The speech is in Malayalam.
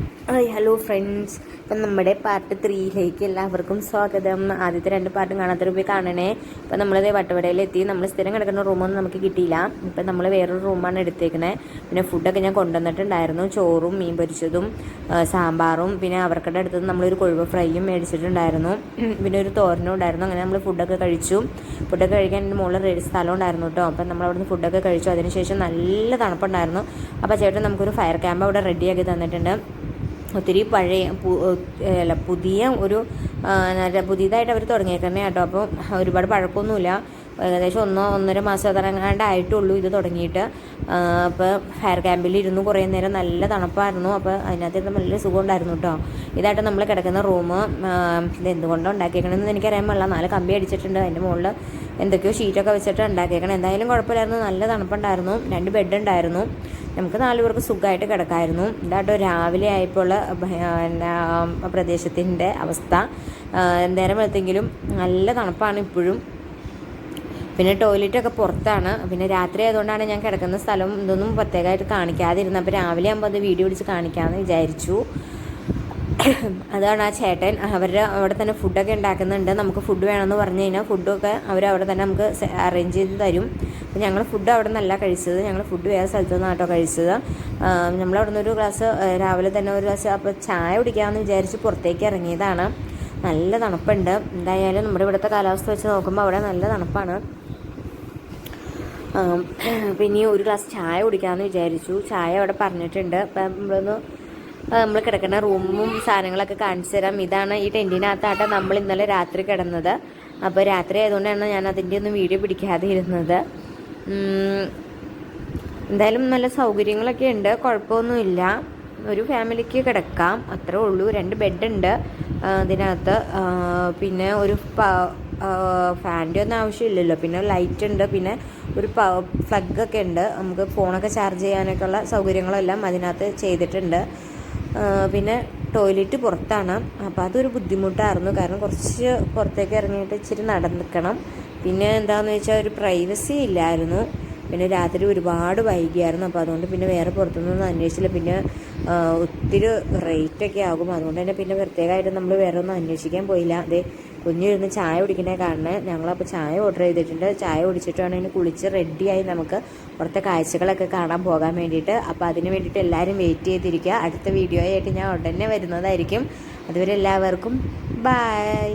ഹായ് ഹലോ ഫ്രണ്ട്സ് ഇപ്പം നമ്മുടെ പാർട്ട് ത്രീയിലേക്ക് എല്ലാവർക്കും സ്വാഗതം. ആദ്യത്തെ രണ്ട് പാർട്ടും കാണാത്തൊരു പോയി കാണണേ. ഇപ്പം നമ്മളിത് വട്ടവടയിലെത്തി. നമ്മൾ സ്ഥിരം കിടക്കുന്ന റൂമൊന്നും നമുക്ക് കിട്ടിയില്ല. ഇപ്പം നമ്മൾ വേറൊരു റൂമാണ് എടുത്തേക്കണേ. പിന്നെ ഫുഡൊക്കെ ഞാൻ കൊണ്ടുവന്നിട്ടുണ്ടായിരുന്നു. ചോറും മീൻ പൊരിച്ചതും സാമ്പാറും. പിന്നെ അവർക്കടെ അടുത്ത് നമ്മളൊരു കൊഴുവ് ഫ്രൈയും മേടിച്ചിട്ടുണ്ടായിരുന്നു. പിന്നെ ഒരു തോരനും ഉണ്ടായിരുന്നു. അങ്ങനെ നമ്മൾ ഫുഡൊക്കെ കഴിച്ചു. ഫുഡൊക്കെ കഴിക്കാൻ എന്റെ മുകളിൽ റെഡി സ്ഥലം ഉണ്ടായിരുന്നു കേട്ടോ. അപ്പം നമ്മൾ അവിടുന്ന് ഫുഡൊക്കെ കഴിച്ചു. അതിനുശേഷം നല്ല തണുപ്പുണ്ടായിരുന്നു. അപ്പോൾ ചേട്ടൻ നമുക്കൊരു ഫയർ ക്യാമ്പ് അവിടെ റെഡിയാക്കി തന്നിട്ടുണ്ട്. ഒത്തിരി പഴയ അല്ല പുതിയ ഒരു പുതിയതായിട്ട് അവർ തുടങ്ങിയേക്കണേ കേട്ടോ. അപ്പം ഒരുപാട് പഴക്കമൊന്നുമില്ല. ഏകദേശം ഒന്നോ ഒന്നര മാസം തുടങ്ങാണ്ടായിട്ടുള്ളൂ ഇത് തുടങ്ങിയിട്ട്. അപ്പോൾ ഫയർ ക്യാമ്പിൽ ഇരുന്ന് കുറേ നേരം നല്ല തണുപ്പായിരുന്നു. അപ്പോൾ അതിനകത്ത് നല്ല സുഖമുണ്ടായിരുന്നു കേട്ടോ. ഇതായിട്ട് നമ്മൾ കിടക്കുന്ന റൂം ഇത് എന്തുകൊണ്ടാണ് ഉണ്ടാക്കിയേക്കണമെന്ന് എനിക്കറിയാൻ പാടില്ല നാല് കമ്പി അടിച്ചിട്ടുണ്ട്. അതിന്റെ മുകളിൽ എന്തൊക്കെയോ ഷീറ്റൊക്കെ വെച്ചിട്ട് ഉണ്ടാക്കിയേക്കണം. എന്തായാലും കുഴപ്പമില്ലായിരുന്നു. നല്ല തണുപ്പുണ്ടായിരുന്നു. രണ്ട് ബെഡ് ഉണ്ടായിരുന്നു നമുക്ക് നാലു പേർക്ക് സുഖമായിട്ട് കിടക്കായിരുന്നു. ഇതാട്ടോ രാവിലെ ആയപ്പോൾ പ്രദേശത്തിന്റെ അവസ്ഥ. നേരം വെളുത്തെങ്കിലും നല്ല തണുപ്പാണ് ഇപ്പോഴും. പിന്നെ ടോയ്ലറ്റൊക്കെ പുറത്താണ്. പിന്നെ രാത്രി ആയതുകൊണ്ടാണ് ഞാൻ കിടക്കുന്ന സ്ഥലം ഇതൊന്നും പ്രത്യേകമായിട്ട് കാണിക്കാതിരുന്നത്. അപ്പോൾ രാവിലെ ആകുമ്പോൾ അത് വീഡിയോ പിടിച്ച് കാണിക്കാമെന്ന് വിചാരിച്ചു. അതാണ് ആ ചേട്ടൻ. അവരുടെ അവിടെ തന്നെ ഫുഡൊക്കെ ഉണ്ടാക്കുന്നുണ്ട്. നമുക്ക് ഫുഡ് വേണമെന്ന് പറഞ്ഞു കഴിഞ്ഞാൽ ഫുഡൊക്കെ അവർ അവിടെ തന്നെ നമുക്ക് അറേഞ്ച് ചെയ്ത് തരും. അപ്പോൾ ഞങ്ങൾ ഫുഡ് അവിടെ നിന്നല്ല കഴിച്ചത്. ഞങ്ങൾ ഫുഡ് വേറെ സ്ഥലത്തു നിന്നാണ് കേട്ടോ കഴിച്ചത്. നമ്മളവിടെ നിന്ന് ഒരു ഗ്ലാസ് രാവിലെ തന്നെ ഒരു ഗ്ലാസ് അപ്പോൾ ചായ കുടിക്കാമെന്ന് വിചാരിച്ച് പുറത്തേക്ക് ഇറങ്ങിയതാണ്. നല്ല തണുപ്പുണ്ട്. എന്തായാലും നമ്മുടെ ഇവിടുത്തെ കാലാവസ്ഥ വെച്ച് നോക്കുമ്പോൾ അവിടെ നല്ല തണുപ്പാണ്. പിന്നെ ഒരു ഗ്ലാസ് ചായ കുടിക്കാമെന്ന് വിചാരിച്ചു. ചായ അവിടെ പറഞ്ഞിട്ടുണ്ട്. അപ്പം നമ്മളൊന്ന് നമ്മൾ കിടക്കുന്ന റൂമും സാധനങ്ങളൊക്കെ കാണിച്ചു തരാം. ഇതാണ് ഈ ടെന്റിനകത്താട്ട നമ്മൾ ഇന്നലെ രാത്രി കിടന്നത്. അപ്പോൾ രാത്രി ആയതുകൊണ്ടാണ് ഞാൻ അതിന്റെ ഒന്നും വീഡിയോ പിടിക്കാതെ ഇരുന്നത് എന്തായാലും നല്ല സൗകര്യങ്ങളൊക്കെ ഉണ്ട്. കുഴപ്പമൊന്നുമില്ല. ഒരു ഫാമിലിക്ക് കിടക്കാം. അത്രേ ഉള്ളൂ. രണ്ട് ബെഡുണ്ട് അതിനകത്ത്. പിന്നെ ഒരു ഫാന്റെ ഒന്നും ആവശ്യമില്ലല്ലോ. പിന്നെ ലൈറ്റ് ഉണ്ട്. പിന്നെ ഒരു പ്ലഗ് ഒക്കെ ഉണ്ട്. നമുക്ക് ഫോണൊക്കെ ചാർജ് ചെയ്യാനൊക്കെയുള്ള സൗകര്യങ്ങളെല്ലാം അതിനകത്ത് ചെയ്തിട്ടുണ്ട്. പിന്നെ ടോയ്ലറ്റ് പുറത്താണ്. അപ്പോൾ അതൊരു ബുദ്ധിമുട്ടായിരുന്നു. കാരണം കുറച്ച് പുറത്തേക്ക് ഇറങ്ങിയിട്ട് ഇച്ചിരി നടന്നിക്കണം. പിന്നെ എന്താണെന്ന് വെച്ചാൽ ഒരു പ്രൈവസി ഇല്ലായിരുന്നു. പിന്നെ രാത്രി ഒരുപാട് വൈകിയായിരുന്നു. അപ്പോൾ അതുകൊണ്ട് പിന്നെ വേറെ പുറത്തുനിന്നൊന്നും അന്വേഷിച്ചില്ല. പിന്നെ ഒത്തിരി റേറ്റൊക്കെ ആകും. അതുകൊണ്ട് തന്നെ പിന്നെ പ്രത്യേകമായിട്ട് നമ്മൾ വേറെ ഒന്നും അന്വേഷിക്കാൻ പോയില്ല. അതെ കുഞ്ഞിരുന്ന് ചായ കുടിക്കണേ കാരണം ഞങ്ങളപ്പോൾ ചായ ഓർഡർ ചെയ്തിട്ടുണ്ട്. ചായ കുടിച്ചിട്ട് വേണം ഇനി കുളിച്ച് റെഡിയായി നമുക്ക് പുറത്തെ കാഴ്ചകളൊക്കെ കാണാൻ പോകാൻ വേണ്ടിയിട്ട്. അപ്പോൾ അതിന് വേണ്ടിയിട്ട് എല്ലാവരും വെയിറ്റ് ചെയ്തിരിക്കുക. അടുത്ത വീഡിയോ ആയിട്ട് ഞാൻ ഉടനെ വരുന്നതായിരിക്കും. അതുവരെ എല്ലാവർക്കും ബായ്